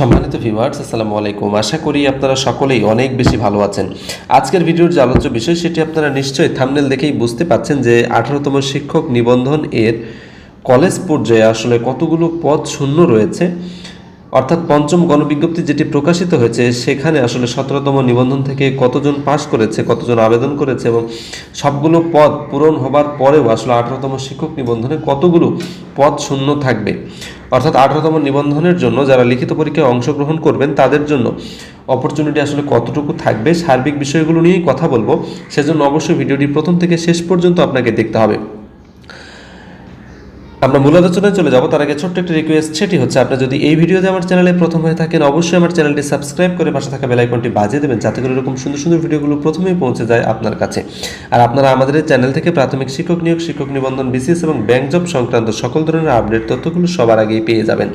সম্মানিত ভিউয়ার্স আসসালামু আলাইকুম। আশা করি আপনারা সকলেই অনেক বেশি ভালো আছেন। আজকের ভিডিওর যে আলোচ্য বিষয়, সেটি আপনারা নিশ্চয়ই থামনেল দেখেই বুঝতে পাচ্ছেন যে আঠারোতম শিক্ষক নিবন্ধন এর কলেজ পর্যায়ে আসলে কতগুলো পদ শূন্য রয়েছে। অর্থাৎ পঞ্চম গণবিজ্ঞপ্তি যেটি প্রকাশিত হয়েছে, সেখানে আসলে সতেরোতম নিবন্ধন থেকে কতজন পাশ করেছে, কতজন আবেদন করেছে এবং সবগুলো পদ পূরণ হবার পরেও আসলে আঠারোতম শিক্ষক নিবন্ধনে কতগুলো পদ শূন্য থাকবে। অর্থাৎ আঠারোতম নিবন্ধনের জন্য যারা লিখিত পরীক্ষায় অংশগ্রহণ করবেন, তাদের জন্য অপরচুনিটি আসলে কতটুকু থাকবে, সার্বিক বিষয়গুলো নিয়েই কথা বলব। সেজন্য অবশ্যই ভিডিওটি প্রথম থেকে শেষ পর্যন্ত আপনাকে দেখতে হবে। আমরা মূল আলোচনায় চলে যাব। তার আগে ছোট্ট একটা রিকোয়েস্ট সেটি হচ্ছে, আপনি যদি এই ভিডিওতে আমার চ্যানেলে প্রথম হয়ে থাকেন, অবশ্যই আমার চ্যানেলটি সাবস্ক্রাইব করে পাশে থাকা বেলাইকনটি বাজিয়ে দেবেন, যাতে করে এরকম সুন্দর সুন্দর ভিডিওগুলো প্রথমেই পৌঁছে যায় আপনার কাছে। আর আপনারা আমাদের চ্যানেল থেকে প্রাথমিক শিক্ষক নিয়োগ, শিক্ষক নিবন্ধন বিসিএস এবং ব্যাংক জব সংক্রান্ত সকল ধরনের আপডেট তথ্যগুলো সবার আগেই পেয়ে যাবেন।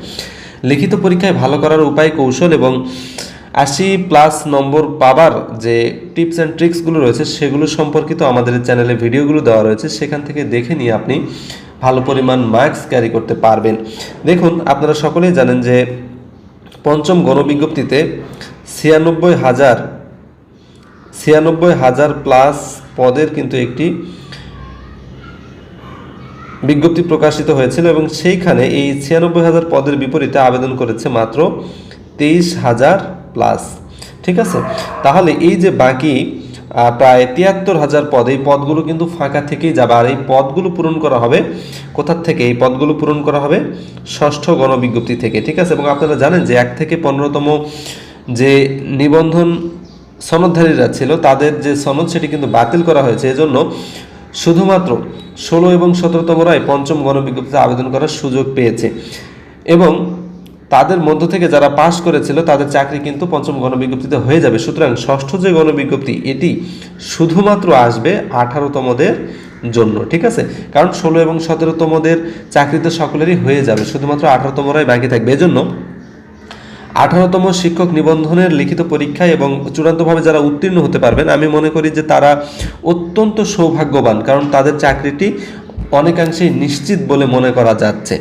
লিখিত পরীক্ষায় ভালো করার উপায়, কৌশল এবং আশি প্লাস নম্বর পাবার যে টিপস অ্যান্ড ট্রিক্সগুলো রয়েছে, সেগুলো সম্পর্কিত আমাদের চ্যানেলে ভিডিওগুলো দেওয়া রয়েছে, সেখান থেকে দেখে নিয়ে আপনি ভালো পরিমাণ মার্কস ক্যারি করতে পারবেন। দেখুন, আপনারা সকলেই জানেন যে পঞ্চম গণবিজ্ঞপ্তিতে ছিয়ানব্বই হাজার ছিয়ানব্বই হাজার প্লাস পদের কিন্তু একটি বিজ্ঞপ্তি প্রকাশিত হয়েছিল এবং সেইখানে এই ছিয়ানব্বই হাজার পদের বিপরীতে আবেদন করেছে মাত্র তেইশ হাজার প্লাস। ঠিক আছে? তাহলে এই যে বাকি প্রায় তিয়াত্তর হাজার পদ। এই পদগুলো কিন্তু ফাঁকা থেকেই যাবে। আর এই পদগুলো পূরণ করা হবে কোথার থেকে? এই পদগুলো পূরণ করা হবে ষষ্ঠ গণবিজ্ঞপ্তি থেকে, ঠিক আছে? এবং আপনারা জানেন যে এক থেকে পনেরোতম যে নিবন্ধন সনদধারীরা ছিল, তাদের যে সনদ, সেটি কিন্তু বাতিল করা হয়েছে। এজন্য শুধুমাত্র ষোলো এবং সতেরোতমরাই পঞ্চম গণবিজ্ঞপ্তিতে আবেদন করার সুযোগ পেয়েছে। এবং তাদের মধ্য থেকে যারা পাশ করেছিল, তাদের চাকরি কিন্তু পঞ্চম গণবিজ্ঞপ্তিতে হয়ে যাবে। সুতরাং ষষ্ঠ যে গণবিজ্ঞপ্তি, এটি শুধুমাত্র আসবে আঠারোতমদের জন্য, ঠিক আছে? কারণ ষোলো এবং সতেরোতমদের চাকরি তো সকলেরই হয়ে যাবে, শুধুমাত্র আঠারোতমরাই বাকি থাকবে। এজন্য আঠারোতম শিক্ষক নিবন্ধনের লিখিত পরীক্ষায় এবং চূড়ান্তভাবে যারা উত্তীর্ণ হতে পারবেন, আমি মনে করি যে তারা অত্যন্ত সৌভাগ্যবান, কারণ তাদের চাকরিটি অনেকাংশেই নিশ্চিত বলে মনে করা যাচ্ছে।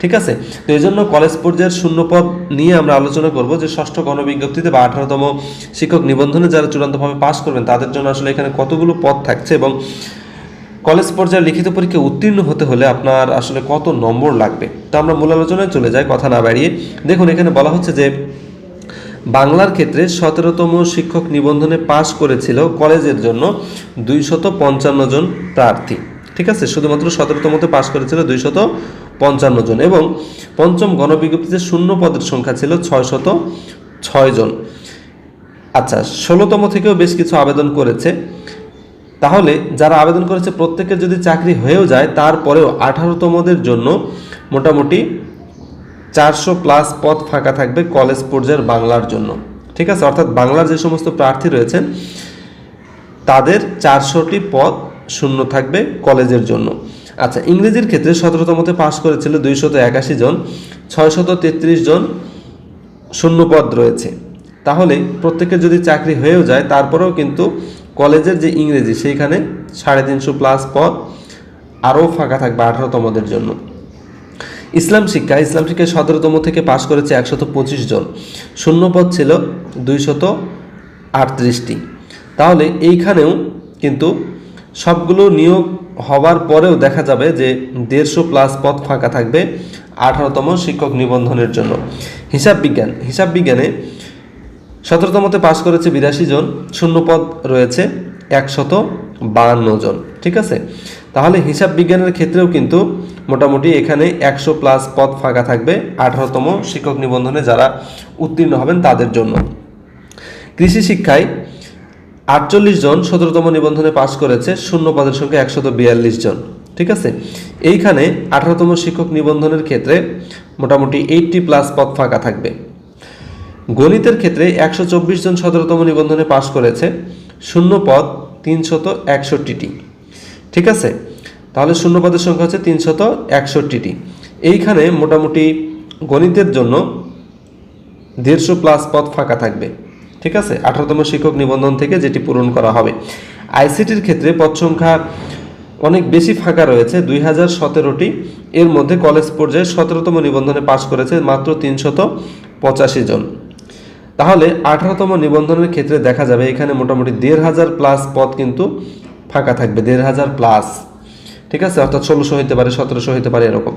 ঠিক আছে? তো এই জন্য কলেজ পর্যায়ের শূন্যপদ নিয়ে আমরা আলোচনা করব যে ষষ্ঠ গণবিজ্ঞপ্তিতে বা আঠারোতম শিক্ষক নিবন্ধনে যারা চূড়ান্তভাবে পাশ করবেন, তাদের জন্য আসলে এখানে কতগুলো পদ থাকছে এবং কলেজ পর্যায়ে লিখিত পরীক্ষায় উত্তীর্ণ হতে হলে আপনার আসলে কত নম্বর লাগবে? তো আমরা মূল আলোচনায় চলে যাই, কথা না বাড়িয়ে। দেখুন, এখানে বলা হচ্ছে যে বাংলার ক্ষেত্রে সতেরোতম শিক্ষক নিবন্ধনে পাশ করেছিল কলেজের জন্য দুইশত পঞ্চান্ন জন প্রার্থী। ঠিক আছে? শুধুমাত্র সতেরোতম সতেরোতমতে পাশ করেছিল দুইশত পঞ্চান্ন জন এবং পঞ্চম গণবিজ্ঞপ্তিতে শূন্য পদের সংখ্যা ছিল ছয়শত ছয় জন। আচ্ছা ষোলোতম থেকেও বেশ কিছু আবেদন করেছে। তাহলে যারা আবেদন করেছে, প্রত্যেকের যদি চাকরি হয়েও যায়, তারপরেও আঠারোতমদের জন্য মোটামুটি চারশো প্লাস পদ ফাঁকা থাকবে কলেজ পর্যায়ের বাংলার জন্য। ঠিক আছে? অর্থাৎ বাংলার যে সমস্ত প্রার্থী রয়েছেন, তাদের চারশোটি পদ শূন্য থাকবে কলেজের জন্য। আচ্ছা ইংরেজির ক্ষেত্রে সতেরোতমতে পাশ করেছিল দুইশত একাশি জন, ছয়শত তেত্রিশ জন শূন্য পদ রয়েছে। তাহলে প্রত্যেকের যদি চাকরি হয়েও যায়, তারপরেও কিন্তু কলেজের যে ইংরেজি, সেইখানে সাড়ে তিনশো প্লাস পদ আরও ফাঁকা থাকবে আঠারোতমদের জন্য। ইসলাম শিক্ষা, ইসলাম শিক্ষায় সতেরোতম থেকে পাশ করেছে একশত পঁচিশ জন। শূন্য পদ ছিল দুইশত আটত্রিশটি। তাহলে এইখানেও কিন্তু সবগুলো নিয়োগ হবার পরেও দেখা যাবে যে দেড়শো প্লাস পদ ফাঁকা থাকবে আঠারোতম শিক্ষক নিবন্ধনের জন্য। হিসাব বিজ্ঞান। হিসাব বিজ্ঞানে সতেরোতমতে পাশ করেছে বিরাশি জন, শূন্য পদ রয়েছে একশত বাহান্ন জন, ঠিক আছে? তাহলে হিসাব বিজ্ঞানের ক্ষেত্রেও কিন্তু মোটামুটি এখানে একশো প্লাস পদ ফাঁকা থাকবে আঠারোতম শিক্ষক নিবন্ধনে যারা উত্তীর্ণ হবেন তাদের জন্য। কৃষি শিক্ষায় আটচল্লিশ জন সতেরোতম নিবন্ধনে পাশ করেছে, শূন্য পদের সংখ্যা একশত বিয়াল্লিশ জন। ঠিক আছে? এইখানে আঠারোতম শিক্ষক নিবন্ধনের ক্ষেত্রে মোটামুটি এইটটি প্লাস পদ ফাঁকা থাকবে। গণিতের ক্ষেত্রে একশো চব্বিশ জন সতেরোতম নিবন্ধনে পাশ করেছে, শূন্য পদ তিনশত একষট্টিটি। ঠিক আছে? তাহলে শূন্য পদের সংখ্যা হচ্ছে তিনশত একষট্টিটি। এইখানে মোটামুটি গণিতের জন্য দেড়শো প্লাস পদ ফাঁকা থাকবে। ঠিক আছে? আঠারোতম শিক্ষক নিবন্ধন থেকে যেটি পূরণ করা হবে। আইসিটির ক্ষেত্রে পদ সংখ্যা অনেক বেশি ফাঁকা রয়েছে, দুই হাজার সতেরোটি। এর মধ্যে কলেজ পর্যায়ে সতেরোতম নিবন্ধনে পাশ করেছে মাত্র তিনশত পঁচাশি জন। তাহলে আঠারোতম নিবন্ধনের ক্ষেত্রে দেখা যাবে এখানে মোটামুটি দেড় হাজার প্লাস পদ কিন্তু ফাঁকা থাকবে, দেড় হাজার প্লাস। ঠিক আছে? অর্থাৎ ষোলোশো হতে পারে, সতেরোশো হতে পারে এরকম।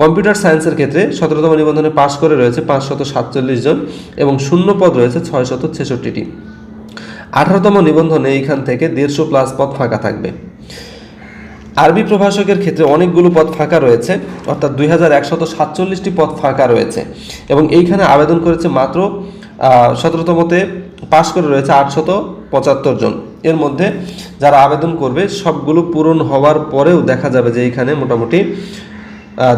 কম্পিউটার সায়েন্সের ক্ষেত্রে সতেরোতম নিবন্ধনে পাশ করে রয়েছে পাঁচশত সাতচল্লিশ জন এবং শূন্য পদ রয়েছে ছয়শত ছেষট্টিটি। আঠারোতম নিবন্ধনে এইখান থেকে দেড়শো প্লাস পদ ফাঁকা থাকবে। আরবি প্রভাষকের ক্ষেত্রে অনেকগুলো পদ ফাঁকা রয়েছে, অর্থাৎ দুই হাজার একশত সাতচল্লিশটি পদ ফাঁকা রয়েছে এবং এইখানে আবেদন করেছে মাত্র সতেরোতমতে পাশ করে রয়েছে আটশত পঁচাত্তর জন। এর মধ্যে যারা আবেদন করবে, সবগুলো পূরণ হওয়ার পরেও দেখা যাবে যে এইখানে মোটামুটি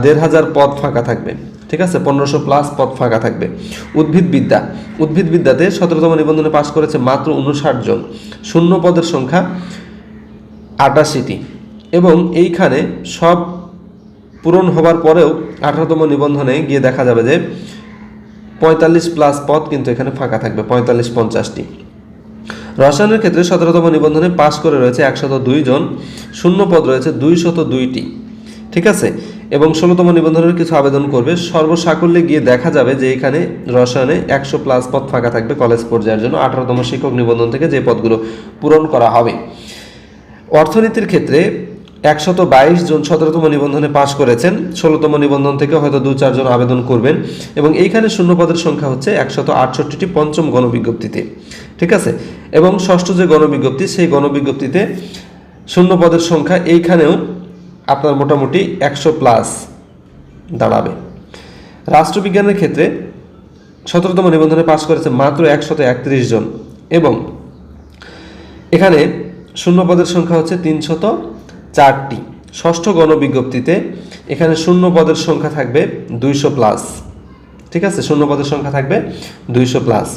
দেড় হাজার পদ ফাঁকা থাকবে। ঠিক আছে? পনেরোশো প্লাস পদ ফাঁকা থাকবে। উদ্ভিদবিদ্যা। উদ্ভিদবিদ্যাতে সতেরোতম নিবন্ধনে পাশ করেছে মাত্র উনষাট জন। শূন্য পদের সংখ্যা আটাশিটি। এবং এইখানে সব পূরণ হবার পরেও আঠারোতম নিবন্ধনে গিয়ে দেখা যাবে যে পঁয়তাল্লিশ প্লাস পদ কিন্তু এখানে ফাঁকা থাকবে, পঁয়তাল্লিশ পঞ্চাশটি। রসায়নের ক্ষেত্রে সতেরোতম নিবন্ধনে পাশ করে রয়েছে একশত দুই জন। শূন্য পদ রয়েছে দুইশত দুইটি ঠিক আছে? এবং ষোলোতম নিবন্ধনের কিছু আবেদন করবে। সর্বসাকল্যে গিয়ে দেখা যাবে যে এখানে রসায়নে একশো প্লাস পদ ফাঁকা থাকবে কলেজ পর্যায়ের জন্য। আঠারোতম শিক্ষক নিবন্ধন থেকে যে পদগুলো পূরণ করা হবে। অর্থনীতির ক্ষেত্রে একশত বাইশ জন সতেরোতম নিবন্ধনে পাশ করেছেন। ষোলোতম নিবন্ধন থেকে হয়তো দু চারজন আবেদন করবেন। এবং এইখানে শূন্য পদের সংখ্যা হচ্ছে একশত আটষট্টিটি পঞ্চম গণবিজ্ঞপ্তিতে। ঠিক আছে? এবং ষষ্ঠ যে গণবিজ্ঞপ্তি, সেই গণবিজ্ঞপ্তিতে শূন্য পদের সংখ্যা এইখানেও আপনার মোটামুটি একশো প্লাস দাঁড়াবে। রাষ্ট্রবিজ্ঞানের ক্ষেত্রে সতেরোতম নিবন্ধনে পাশ করেছে মাত্র একশত একত্রিশ জন। এবং এখানে শূন্য পদের সংখ্যা হচ্ছে তিনশত চারটি। ষষ্ঠ গণবিজ্ঞপ্তিতে এখানে শূন্য পদের সংখ্যা থাকবে দুইশো প্লাস। ঠিক আছে? শূন্য পদের সংখ্যা থাকবে দুইশো প্লাস।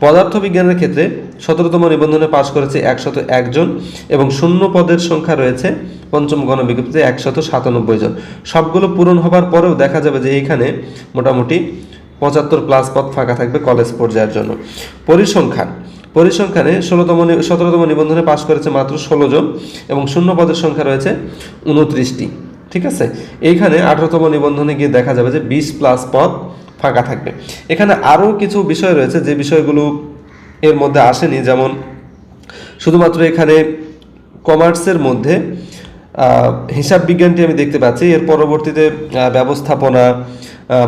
পদার্থবিজ্ঞানের ক্ষেত্রে সতেরোতম নিবন্ধনে পাশ করেছে একশত একজন এবং শূন্য পদের সংখ্যা রয়েছে পঞ্চম গণবিজ্ঞপ্তিতে একশত সাতানব্বই জন। সবগুলো পূরণ হবার পরেও দেখা যাবে যে এইখানে মোটামুটি পঁচাত্তর প্লাস পদ ফাঁকা থাকবে কলেজ পর্যায়ের জন্য। পরিসংখ্যান। পরিসংখ্যানে ষোলোতম সতেরোতম নিবন্ধনে পাশ করেছে মাত্র ষোলো জন এবং শূন্য পদের সংখ্যা রয়েছে উনত্রিশটি। ঠিক আছে? এইখানে আঠারোতম নিবন্ধনে গিয়ে দেখা যাবে যে বিশ প্লাস পদ ফাঁকা থাকবে। এখানে আরও কিছু বিষয় রয়েছে যে বিষয়গুলো এর মধ্যে আসেনি। যেমন শুধুমাত্র এখানে কমার্সের মধ্যে হিসাব বিজ্ঞানটি আমি দেখতে পাচ্ছি। এর পরবর্তীতে ব্যবস্থাপনা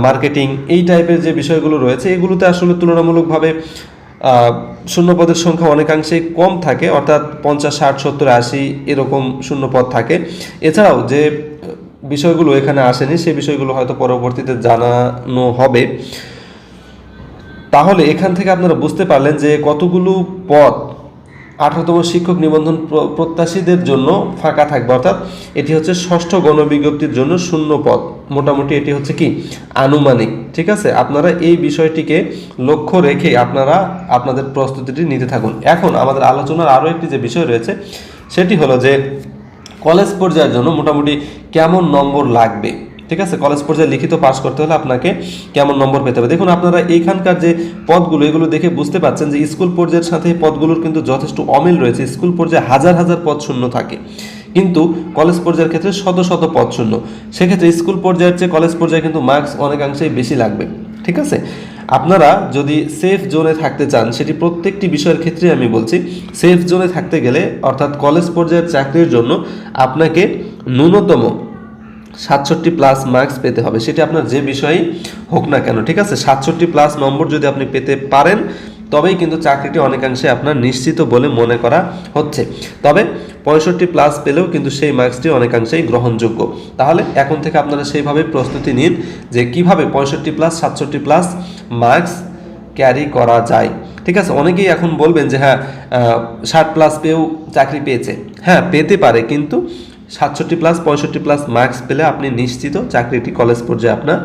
মার্কেটিং এই টাইপের যে বিষয়গুলো রয়েছে, এগুলোতে আসলে তুলনামূলকভাবে আহ, শূন্য পদের সংখ্যা অনেকাংশেই কম থাকে অর্থাৎ পঞ্চাশ ষাট সত্তর আশি এরকম শূন্যপদ থাকে। এছাড়াও যে বিষয়গুলো এখানে আসেনি সে বিষয়গুলো হয়তো পরবর্তীতে জানানো হবে। তাহলে এখান থেকে আপনারা বুঝতে পারলেন যে কতগুলো পদ আঠারোতম শিক্ষক নিবন্ধন প্র- প্রত্যাশীদের জন্য ফাঁকা থাকবে। অর্থাৎ এটি হচ্ছে ষষ্ঠ গণবিজ্ঞপ্তির জন্য শূন্য পদ। মোটামুটি এটি হচ্ছে কি? আনুমানিক। ঠিক আছে? আপনারা এই বিষয়টিকে লক্ষ্য রেখে আপনারা আপনাদের প্রস্তুতিটি নিতে থাকুন। এখন আমাদের আলোচনার আরও একটি যে বিষয় রয়েছে, সেটি হলো যে কলেজ পর্যায়ের জন্য মোটামুটি কেমন নম্বর লাগবে? ঠিক আছে? কলেজ পর্যায়ে লিখিত পাশ করতে হলে আপনাকে কেমন নম্বর পেতে হবে? দেখুন, আপনারা এইখানকার যে পদগুলো, এগুলো দেখে বুঝতে পারছেন যে স্কুল পর্যায়ের সাথে পদগুলোর কিন্তু যথেষ্ট অমিল রয়েছে। স্কুল পর্যায়ে হাজার হাজার পদ শূন্য থাকে। কিন্তু কলেজ পর্যায়ের ক্ষেত্রে শত শত পদ শূন্য। সেক্ষেত্রে স্কুল পর্যায়ের চেয়ে কলেজ পর্যায়ে কিন্তু মার্কস অনেকাংশেই বেশি লাগবে। ঠিক আছে? আপনারা যদি সেফ জোনে থাকতে চান, সেটি প্রত্যেকটি বিষয়ের ক্ষেত্রে আমি বলছি সেফ জোনে থাকতে গেলে, অর্থাৎ কলেজ পর্যায়ের চাকরির জন্য আপনাকে ন্যূনতম সাতষট্টি প্লাস মার্কস পেতে হবে। সেটি আপনার যে বিষয়েই হোক না কেন, ঠিক আছে? সাতষট্টি প্লাস নম্বর যদি আপনি পেতে পারেন, তবেই কিন্তু চাকরিটি অনেকাংশে আপনার নিশ্চিত বলে মনে করা হচ্ছে। তবে পঁয়ষট্টি প্লাস পেলেও কিন্তু সেই মার্কসটি অনেকাংশেই গ্রহণযোগ্য। তাহলে এখন থেকে আপনারা সেইভাবে প্রস্তুতি নিন যে কীভাবে পঁয়ষট্টি প্লাস সাতষট্টি প্লাস মার্কস ক্যারি করা যায়। ঠিক আছে? অনেকেই এখন বলবেন যে হ্যাঁ ষাট প্লাস পেয়েও চাকরি পেয়েছে। হ্যাঁ পেতে পারে, কিন্তু সাতষট্টি প্লাস পঁয়ষট্টি প্লাস মার্কস পেলে আপনি নিশ্চিত চাকরিটি কলেজ পর্যায়ে আপনার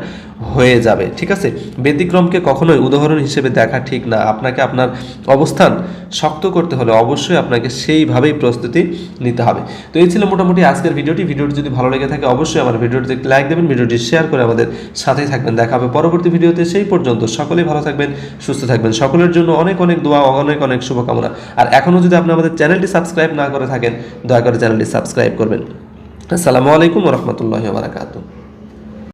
হয়ে যাবে, ঠিক আছে? ব্যতিক্রমকে কখনোই উদাহরণ হিসেবে দেখা ঠিক না। আপনাকে আপনার অবস্থান শক্ত করতে হলে অবশ্যই আপনাকে সেইভাবেই প্রস্তুতি নিতে হবে। তো এই ছিল মোটামুটি আজকের ভিডিওটি। ভিডিওটি যদি ভালো লেগে থাকে অবশ্যই আমার ভিডিওটিতে লাইক দেবেন, ভিডিওটি শেয়ার করে আমাদের সাথেই থাকবেন। দেখা হবে পরবর্তী ভিডিওতে। সেই পর্যন্ত সকলেই ভালো থাকবেন, সুস্থ থাকবেন। সকলের জন্য অনেক অনেক দোয়া, অনেক অনেক শুভকামনা। আর এখনও যদি আপনি আমাদের চ্যানেলটি সাবস্ক্রাইব না করে থাকেন, দয়া করে চ্যানেলটি সাবস্ক্রাইব করবেন। আসসালামু আলাইকুম রহমতুল্লাহ বারাকাতু